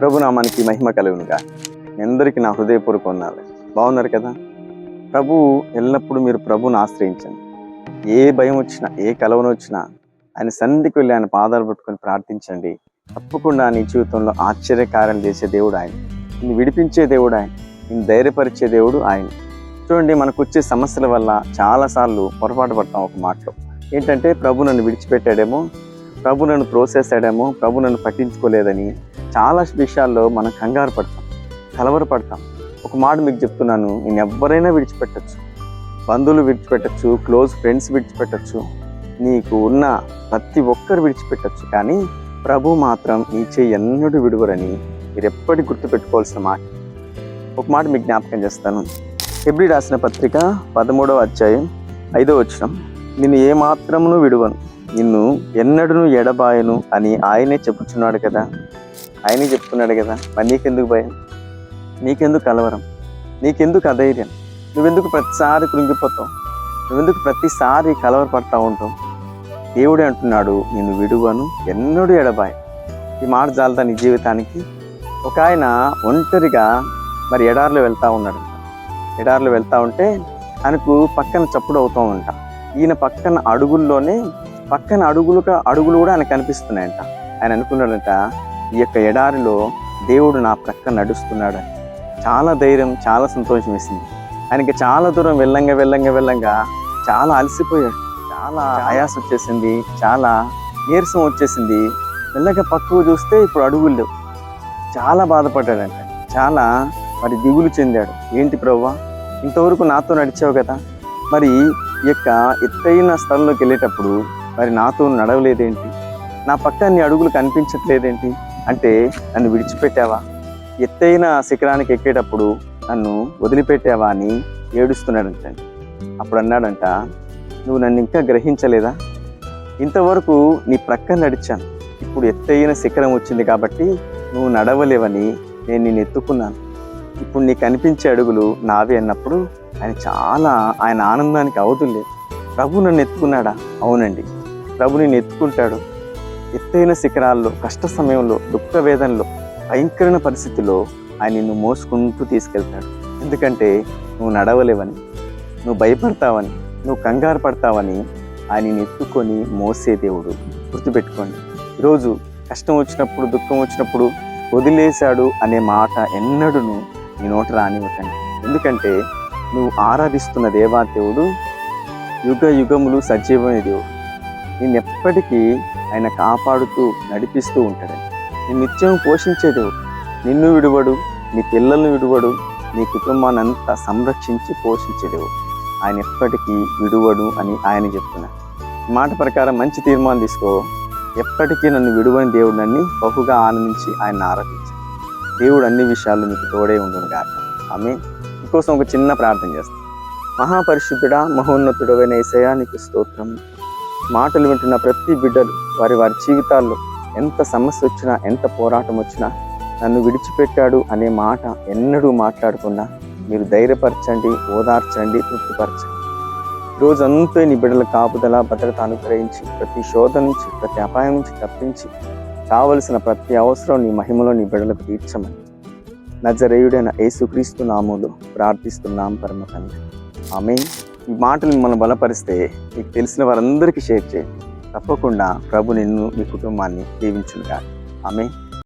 ప్రభునామానికి మహిమ కలుగునుగా. మీ అందరికీ నా హృదయపూర్వక ఉన్నారు బాగున్నారు కదా? ప్రభు ఎల్లప్పుడూ మీరు ప్రభుని ఆశ్రయించండి. ఏ భయం వచ్చినా ఏ కలవన వచ్చినా ఆయన సన్నిధికి వెళ్ళి ఆయన పాదాలు పట్టుకొని ప్రార్థించండి. తప్పకుండా నీ జీవితంలో ఆశ్చర్యకార్యం చేసే దేవుడు ఆయన. నిన్ను విడిపించే దేవుడు ఆయన. నిన్ను ధైర్యపరిచే దేవుడు ఆయన. చూడండి మనకు వచ్చే సమస్యల వల్ల చాలాసార్లు పొరపాటు పడతాం ఒక మాటలో. ఏంటంటే ప్రభు నన్ను విడిచిపెట్టాడేమో ప్రభు నన్ను త్రోసేసాడేమో ప్రభు నన్ను పట్టించుకోలేదని చాలా విషయాల్లో మనం కంగారు పడతాం కలవరపడతాం ఒక మాట మీకు చెప్తున్నాను నేను ఎవరైనా విడిచిపెట్టచ్చు. బంధువులు విడిచిపెట్టచ్చు క్లోజ్ ఫ్రెండ్స్ విడిచిపెట్టచ్చు నీకు ఉన్న ప్రతి ఒక్కరు విడిచిపెట్టచ్చు కానీ ప్రభు మాత్రం నీ చేయి ఎన్నడూ విడువరని మీరు ఎప్పటి గుర్తుపెట్టుకోవాల్సిన మాట. ఒక మాట మీకు జ్ఞాపకం చేస్తాను. ఎబ్రి రాసిన పత్రిక పదమూడవ అధ్యాయం ఐదో వచ్చినాం నిన్ను ఏమాత్రమును విడువను. నిన్ను ఎన్నడూను ఎడబాయను అని ఆయనే చెప్పుచున్నాడు కదా. ఆయనే చెప్తున్నాడు కదా. మరి నీకెందుకు భయం? నీకెందుకు కలవరం? నీకెందుకు అధైర్యం? నువ్వెందుకు ప్రతిసారి కృంగిపోతావు? నువ్వెందుకు ప్రతిసారి కలవరపడతా ఉంటావు? దేవుడే అంటున్నాడు నిన్ను విడువను ఎన్నడూ ఎడబాయ్. ఈ మాట జాలదా నీ జీవితానికి. ఒక ఆయన ఒంటరిగా మరి ఎడారిలో వెళ్తూ ఉన్నాడు ఎడార్లో వెళ్తూ ఉంటే ఆయనకు పక్కన చప్పుడు అవుతూ ఉంటా. ఈయన పక్కన అడుగుల్లోనే పక్కన అడుగులుగా అడుగులు కూడా ఆయన కనిపిస్తున్నాయంట. ఆయన అనుకున్నాడంట ఈ యొక్క ఎడారిలో దేవుడు నా ప్రక్క నడుస్తున్నాడు. చాలా ధైర్యం చాలా సంతోషం వేసింది. ఆయనకి చాలా దూరం వెళ్ళంగా వెళ్ళంగా వెళ్ళంగా చాలా అలసిపోయాడు. చాలా ఆయాసం వచ్చేసింది చాలా నీరసం వచ్చేసింది. వెళ్ళగా పక్కకు చూస్తే ఇప్పుడు అడుగులు లేవు. చాలా బాధపడ్డాడంట. చాలా మరి దిగులు చెందాడు. ఏంటి ప్రవ్వా? ఇంతవరకు నాతో నడిచావు కదా? మరి ఈ యొక్క ఎత్తైన స్థలంలోకి వెళ్ళేటప్పుడు మరి నాతో నడవలేదేంటి? నా పక్క నీ అడుగులు కనిపించట్లేదేంటి? అంటే నన్ను విడిచిపెట్టావా? ఎత్తైన శిఖరానికి ఎక్కేటప్పుడు నన్ను వదిలిపెట్టావా అని ఏడుస్తున్నాడంట అప్పుడు అన్నాడంట నువ్వు నన్ను ఇంకా గ్రహించలేదా? ఇంతవరకు నీ ప్రక్క నడిచాను. ఇప్పుడు ఎత్తైన శిఖరం వచ్చింది కాబట్టి నువ్వు నడవలేవని నేను నిన్ను ఎత్తుకున్నాను. ఇప్పుడు నీకు కనిపించే అడుగులు నావే అన్నప్పుడు ఆయన చాలా ఆయన ఆనందానికి అవధులేదు ప్రభు నన్ను ఎత్తుకున్నాడా? అవునండి. ప్రభు నేను ఎత్తుకుంటాడు. ఎత్తైన శిఖరాల్లో కష్ట సమయంలో దుఃఖ వేదనలో భయంకరమైన పరిస్థితిలో ఆయన నిన్ను మోసుకుంటూ తీసుకెళ్తాడు. ఎందుకంటే నువ్వు నడవలేవని నువ్వు భయపడతావని నువ్వు కంగారు పడతావని ఆయన ఎత్తుకొని మోసే దేవుడు గుర్తుపెట్టుకోండి. ఈరోజు కష్టం వచ్చినప్పుడు దుఃఖం వచ్చినప్పుడు వదిలేశాడు అనే మాట ఎన్నడూను నీ నోట రానివ్వకండి. ఎందుకంటే నువ్వు ఆరాధిస్తున్న దేవాదేవుడు యుగ యుగములు సజీవమైన దేవుడు. నేను ఎప్పటికీ ఆయన కాపాడుతూ నడిపిస్తూ ఉంటాడు. నేను నిత్యం పోషించే దేవుడు. నిన్ను విడువడు నీ పిల్లల్ని విడువడు నీ కుటుంబాన్ని అంతా సంరక్షించి పోషించే దేవుడు. ఆయన ఎప్పటికీ విడువడు అని ఆయన చెప్తున్నారు మాట ప్రకారం మంచి తీర్మానం తీసుకో. ఎప్పటికీ నన్ను విడువని దేవుడు నన్ను బహుగా ఆనందించి ఆయన ఆరాధించాడు దేవుడు అన్ని విషయాలు నీకు తోడే ఉండను కాక ఆమె మీకోసం ఒక చిన్న ప్రార్థన చేస్తాను మహాపరిశుద్ధుడా మహోన్నతుడమైన ఏసయా నీకు స్తోత్రం. మాటలు వింటున్న ప్రతి బిడ్డలు వారి వారి జీవితాల్లో ఎంత సమస్య వచ్చినా ఎంత పోరాటం వచ్చినా నన్ను విడిచిపెట్టాడు అనే మాట ఎన్నడూ మాట్లాడకుండా మీరు ధైర్యపరచండి ఓదార్చండి తృప్తిపరచండి. రోజంతా నీ బిడ్డల కాపుదల భద్రత అనుగ్రహించి ప్రతి శోధ నుంచి ప్రతి అపాయం నుంచి తప్పించి కావలసిన ప్రతి అవసరం నీ మహిమలో నీ బిడ్డలకు తీర్చమని నజరేయుడైన యేసుక్రీస్తు నామంలో ప్రార్థిస్తున్నాం పరమ తండ్రి. ఆమె ఈ మాటలు మిమ్మల్ని బలపరిస్తే మీకు తెలిసిన వారందరికీ షేర్ చేయండి. తప్పకుండా ప్రభు నిన్ను మీ కుటుంబాన్ని దీవించునుగా ఆమె